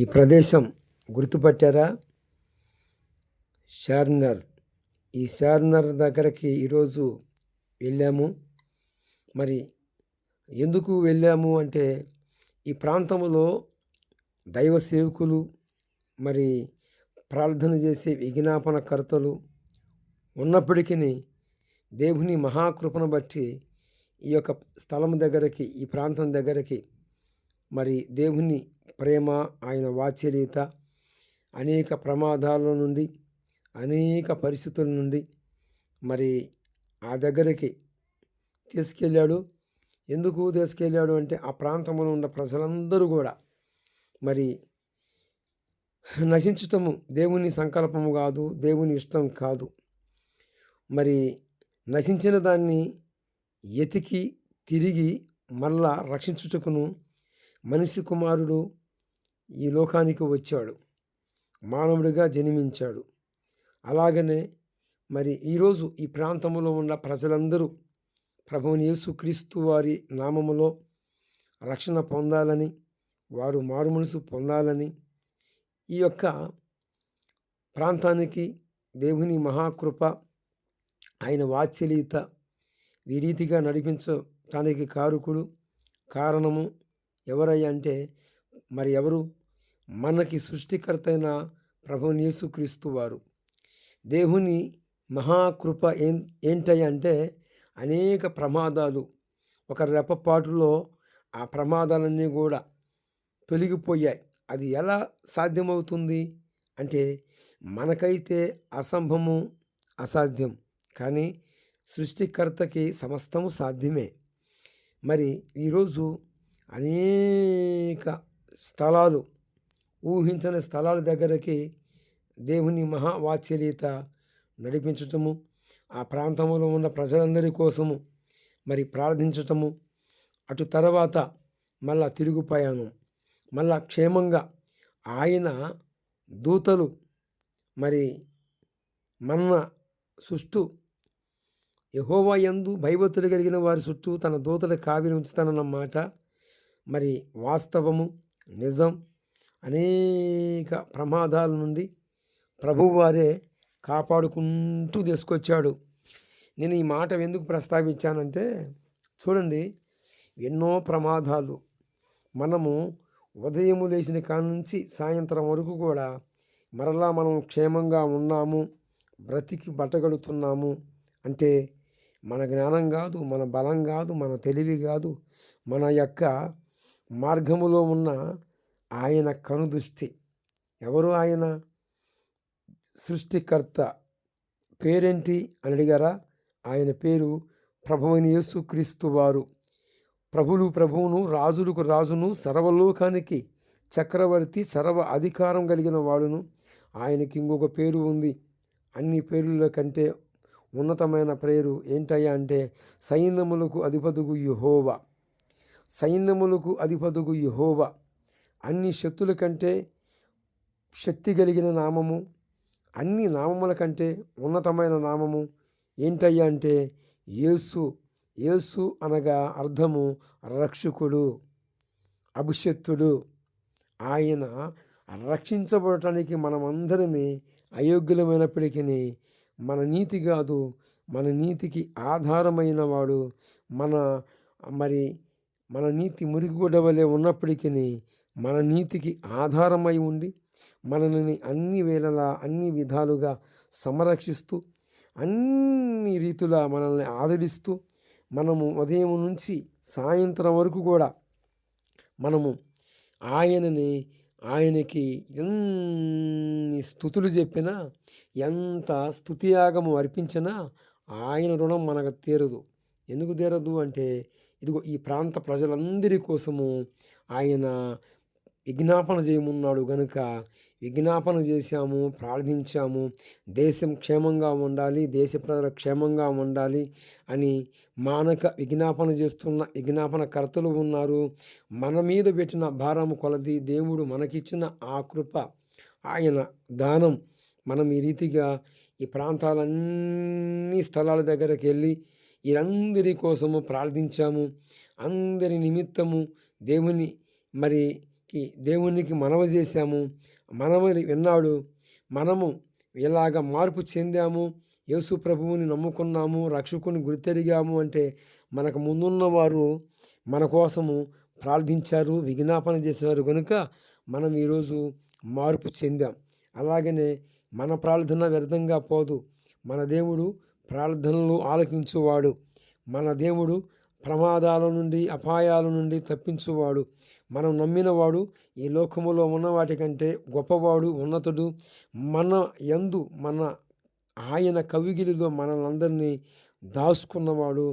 ఈ ప్రదేశం గుర్తుపట్టారా? షార్నర్. ఈ షార్నర్ దగ్గరకి ఈరోజు వెళ్ళాము. మరి ఎందుకు వెళ్ళాము అంటే ఈ ప్రాంతంలో దైవ సేవకులు మరి ప్రార్థన చేసే విజ్ఞాపనకర్తలు ఉన్నప్పటికీ దేవుని మహాకృపను బట్టి ఈ యొక్క స్థలం దగ్గరికి ఈ ప్రాంతం దగ్గరికి మరి దేవుని ప్రేమ ఆయన వాత్సల్యత అనేక ప్రమాదాల నుండి అనేక పరిస్థితుల నుండి మరి ఆ దగ్గరికి తీసుకెళ్ళాడు. ఎందుకు తీసుకెళ్ళాడు అంటే ఆ ప్రాంతంలో ఉన్న ప్రజలందరూ కూడా మరి నశించటము దేవుని సంకల్పము కాదు దేవుని ఇష్టం కాదు. మరి నశించిన దాన్ని ఎతికి తిరిగి మళ్ళా రక్షించుటకును మనిషి కుమారుడు ఈ లోకానికి వచ్చాడు. మానవుడిగా జన్మించాడు. అలాగనే మరి ఈరోజు ఈ ప్రాంతంలో ఉన్న ప్రజలందరూ ప్రభువుని యేసుక్రీస్తు వారి నామములో రక్షణ పొందాలని వారు మారుమనసు పొందాలని ఈ యొక్క ప్రాంతానికి దేవుని మహాకృప ఆయన వాత్సల్యత ఈ రీతిగా నడిపించటానికి కారుకుడు కారణము ఎవరై అంటే మరి ఎవరు మనకి సృష్టికర్తైన ప్రభు ప్రభుని యేసుక్రీస్తు వారు. దేవుని మహాకృప ఏం ఏంటయ్యా అంటే అనేక ప్రమాదాలు. ఒక రెపపాటులో ఆ ప్రమాదాలన్నీ కూడా తొలగిపోయాయి. అది ఎలా సాధ్యమవుతుంది? అంటే మనకైతే అసంభము అసాధ్యం. కానీ సృష్టికర్తకి సమస్తము సాధ్యమే. మరి ఈరోజు అనేక స్థలాలు ఊహించని స్థలాల దగ్గరకి దేవుని మహావాత్సల్యత నడిపించటము ఆ ప్రాంతంలో ఉన్న ప్రజలందరి కోసము మరి ప్రార్థించటము. అటు తర్వాత మళ్ళా తిరుగుపోయాను మళ్ళా క్షేమంగా ఆయన దూతలు మరి మన సుష్టు యహోవా యందు భయభక్తులు కలిగిన వారి చుట్టూ తన దూతల కావిని ఉంచుతానన్న మాట మరి వాస్తవము నిజం. అనేక ప్రమాదాల నుండి ప్రభువారే కాపాడుకుంటూ తీసుకొచ్చాడు. నేను ఈ మాట ఎందుకు ప్రస్తావించానంటే చూడండి ఎన్నో ప్రమాదాలు. మనము ఉదయము లేచిన కాడ నుంచి సాయంత్రం వరకు కూడా మరలా మనం క్షేమంగా ఉన్నాము బ్రతికి బట్టగడుతున్నాము అంటే మన జ్ఞానం కాదు మన బలం కాదు మన తెలివి కాదు మన యొక్క మార్గములో ఉన్న ఆయన కనుదృష్టి ఎవరు ఆయన? సృష్టికర్త. పేరేంటి? అని అడిగారా? ఆయన పేరు ప్రభువైన యేసుక్రీస్తు వారు. ప్రభులు ప్రభువును రాజులకు రాజును సర్వలోకానికి చక్రవర్తి సర్వ అధికారం కలిగిన వాడును. ఆయనకి ఇంకొక పేరు ఉంది. అన్ని పేరుల కంటే ఉన్నతమైన పేరు ఏంటయ్యా అంటే సైన్యములకు అధిపతుగు యహోవా. సైన్యములకు అధిపతుగు యహోవా. అన్ని శక్తుల కంటే శక్తి కలిగిన నామము అన్ని నామముల కంటే ఉన్నతమైన నామము ఏంటయ్యా అంటే యేసు. యేసు అనగా అర్థము రక్షకుడు అభిషత్తుడు ఆయన రక్షించబడటానికి మనమందరమే అయోగ్యులమైనప్పటికీ మన నీతి కాదు మన నీతికి ఆధారమైన వాడు మన మరి మన నీతి మురిగిగొడ్డ ఉన్నప్పటికీ మన నీతికి ఆధారమై ఉండి మనల్ని అన్ని వేళలా అన్ని విధాలుగా సంరక్షిస్తూ అన్ని రీతులా మనల్ని ఆదరిస్తూ మనము ఉదయం నుంచి సాయంత్రం వరకు కూడా మనము ఆయనని ఆయనకి ఎన్ని స్థుతులు చెప్పినా ఎంత స్థుతియాగము అర్పించినా ఆయన రుణం మనకు తీరదు. ఎందుకు తీరదు అంటే ఇదిగో ఈ ప్రాంత ప్రజలందరి కోసము ఆయన విజ్ఞాపన చేయమున్నాడు గనుక విజ్ఞాపన చేశాము ప్రార్థించాము. దేశం క్షేమంగా ఉండాలి దేశ ప్రజలు క్షేమంగా ఉండాలి అని మానక విజ్ఞాపన చేస్తున్న విజ్ఞాపన కర్తలు ఉన్నారు. మన మీద పెట్టిన భారము కొలది దేవుడు మనకిచ్చిన ఆ కృప ఆయన దానం. మనం ఈ రీతిగా ఈ ప్రాంతాలన్నీ స్థలాల దగ్గరకు వెళ్ళి వీరందరి కోసము ప్రార్థించాము. అందరి నిమిత్తము దేవుని మరి కి దేవునికి మనవ చేశాము. మనవని విన్నాడు. మనము ఇలాగ మార్పు చెందాము. యేసు ప్రభువుని నమ్ముకున్నాము. రక్షకుని గుర్తెరిగాము అంటే మనకు ముందున్న వారు మన కోసము ప్రార్థించారు విజ్ఞాపన చేశారు కనుక మనం ఈరోజు మార్పు చెందాం. అలాగనే మన ప్రార్థన వ్యర్థంగా పోదు. మన దేవుడు ప్రార్థనలు ఆలకించువాడు. మన దేవుడు ప్రమాదాల నుండి అపాయాల నుండి తప్పించువాడు. మనం నమ్మినవాడు ఈ లోకములో ఉన్న వాటికంటే గొప్పవాడు ఉన్నతుడు మన యందు మన ఆయన కవిగిలిలో మనల్ని అందరినీ దాచుకున్నవాడు